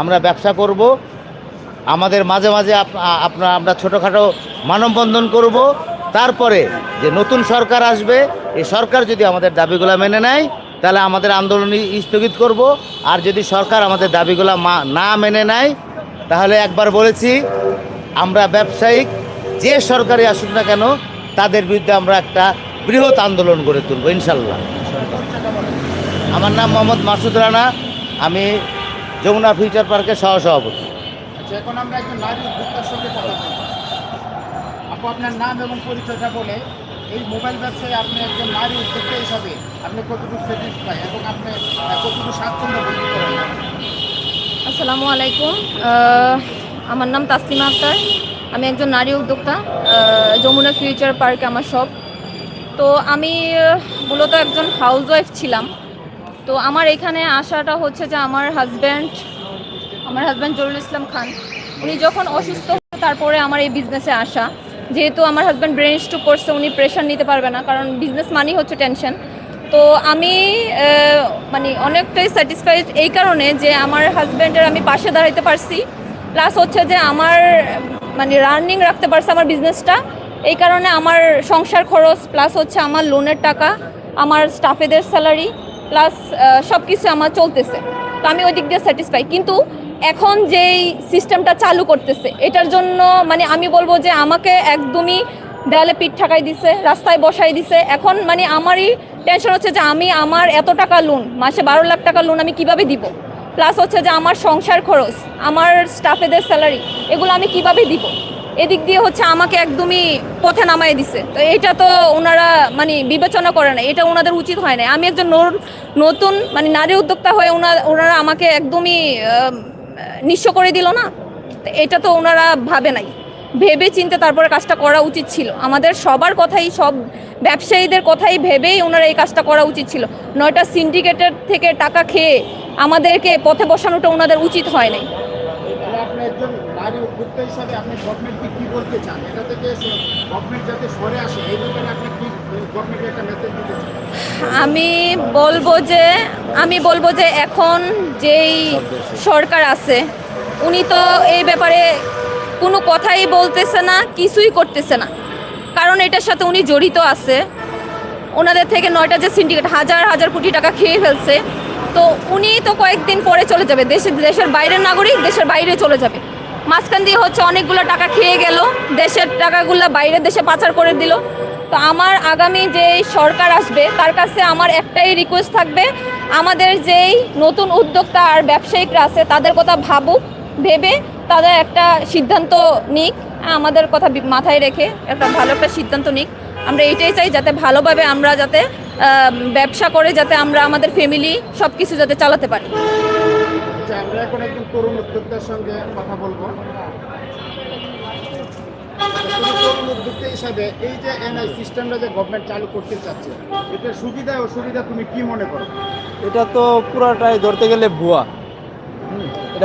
আমরা ব্যবসা করব, আমাদের মাঝে মাঝে আপনার, আমরা ছোটোখাটো মানববন্ধন করব, তারপরে যে নতুন সরকার আসবে, এই সরকার যদি আমাদের দাবিগুলো মেনে নেয়, তাহলে আমাদের আন্দোলন স্থগিত করব, আর যদি সরকার আমাদের দাবিগুলো না মেনে নেয়, তাহলে একবার বলেছি, আমরা ব্যবসায়িক যে সরকারি আসুক না কেন, তাদের বিরুদ্ধে আমরা একটা বৃহৎ আন্দোলন গড়ে তুলব, ইনশাল্লাহ। আমার নাম মোহাম্মদ মাসুদ রানা, আমি যমুনা ফিউচার পার্কের সহসভাপতি। আচ্ছা এখন আমরা একজন নারী উদ্যোক্তার সঙ্গে কথা বলব। আপু আপনার নাম এবং পরিচয়টা বলে এই মোবাইল ব্যবসায় আপনি একজন নারী উদ্যোক্তা হিসাবে আপনি কতটুকু স্যাটিসফাই এবং আপনি আহ, কতটুকু স্বাচ্ছন্দ্য বোধ করেন? আসসালামু আলাইকুম। আমার নাম তাসলিমা আক্তার। আমি একজন নারী উদ্যোক্তা। যমুনা ফিউচার পার্কে আমার সব তো আমি মূলত একজন হাউসওয়াইফ ছিলাম। তো আমার এখানে আসাটা হচ্ছে যে আমার হাজব্যান্ড আমার হাজব্যান্ড জরুল ইসলাম খান। উনি যখন অসুস্থ তারপরে আমার এই বিজনেসে আসা। যেহেতু আমার হাজব্যান্ড ব্রেন স্ট্রোক করছে, উনি প্রেশার নিতে পারবে না, কারণ বিজনেস মানি হচ্ছে টেনশন তো আমি মানে অনেকটাই স্যাটিসফাইড এই কারণে যে আমার হাজব্যান্ডের আমি পাশে দাঁড়াইতে পারছি। প্লাস হচ্ছে যে আমার মানে রানিং রাখতে পারছে আমার বিজনেসটা এই কারণে আমার সংসার খরচ প্লাস হচ্ছে আমার লোনের টাকা, আমার স্টাফেদের স্যালারি প্লাস সব কিছু আমার চলতেছে। তো আমি ওই দিক দিয়ে স্যাটিসফাই কিন্তু এখন যেই সিস্টেমটা চালু করতেছে, এটার জন্য মানে আমি বলব যে আমাকে একদমই দেয়ালে পিঠ ঠাকাই দিছে, রাস্তায় বসাই দিছে। এখন মানে আমারই টেনশন হচ্ছে যে আমি আমার এত টাকা লোন মাসে বারো লাখ টাকা লোন আমি কীভাবে দিব? প্লাস হচ্ছে যে আমার সংসার খরচ, আমার স্টাফেদের স্যালারি এগুলো আমি কীভাবে দিব? এদিক দিয়ে হচ্ছে আমাকে একদমই পথে নামাই দিছে। তো এটা তো ওনারা মানে বিবেচনা করে না, এটা ওনাদের উচিত হয় না আমি একজন নতুন মানে নারী উদ্যোক্তা হয়ে ওনারা আমাকে একদমই নিঃস্ব করে দিল না। এটা তো ওনারা ভাবে নাই। ভেবে চিন্তে তারপরে কাজটা করা উচিত ছিল। আমাদের সবার কথাই, সব ব্যবসায়ীদের কথাই ভেবেই ওনারা এই কাজটা করা উচিত ছিল। নয়টা সিন্ডিকেটের থেকে টাকা খেয়ে আমাদেরকে পথে বসানোটা ওনাদের উচিত হয় নাই। উদ্যোক্তা হিসাবে আপনি গভর্নমেন্টকে কি বলতে চান? এটা থেকে গভর্নমেন্ট যাতে সরে আসে, এই ব্যাপারে আপনি কি একটা মেসেজ দিতে চান? আমি বলব যে, আমি বলব যে এখন যেই সরকার আছে, উনি তো এই ব্যাপারে কোনো কথাই বলতেছে না, কিছুই করতেছে না। কারণ এটার সাথে উনি জড়িত আছে। ওনাদের থেকে নয়টা যে সিন্ডিকেট হাজার হাজার কোটি টাকা খেয়ে ফেলছে। তো উনি তো কয়েকদিন পরে চলে যাবে দেশের দেশের বাইরের নাগরিক দেশের বাইরে চলে যাবে। মাঝখান দিয়ে হচ্ছে অনেকগুলো টাকা খেয়ে গেল। দেশের টাকাগুলো বাইরের দেশে পাচার করে দিল। তো আমার আগামী যে সরকার আসবে, তার কাছে আমার একটাই রিকোয়েস্ট থাকবে, আমাদের যেই নতুন উদ্যোক্তা আর ব্যবসায়িকরা আছে, তাদের কথা ভাবুক, ভেবে তাদের একটা সিদ্ধান্ত নিক, আমাদের কথা মাথায় রেখে একটা ভালো একটা সিদ্ধান্ত নিক। আমরা এইটাই চাই যাতে ভালোভাবে আমরা যাতে ব্যবসা করে যাতে আমরা আমাদের ফ্যামিলি সব কিছু যাতে চালাতে পারি। আচ্ছা আমরা এখন একজন তরুণ উদ্যোক্তার সঙ্গে কথা বলব। তরুণ উদ্যোক্তা হিসাবে এই যে এনআই সিস্টেমটা যে গভর্নমেন্ট চালু করতে চাচ্ছে এটার সুবিধা অসুবিধা তুমি কি মনে করো? এটা তো পুরাটাই ধরতে গেলে ভুয়া।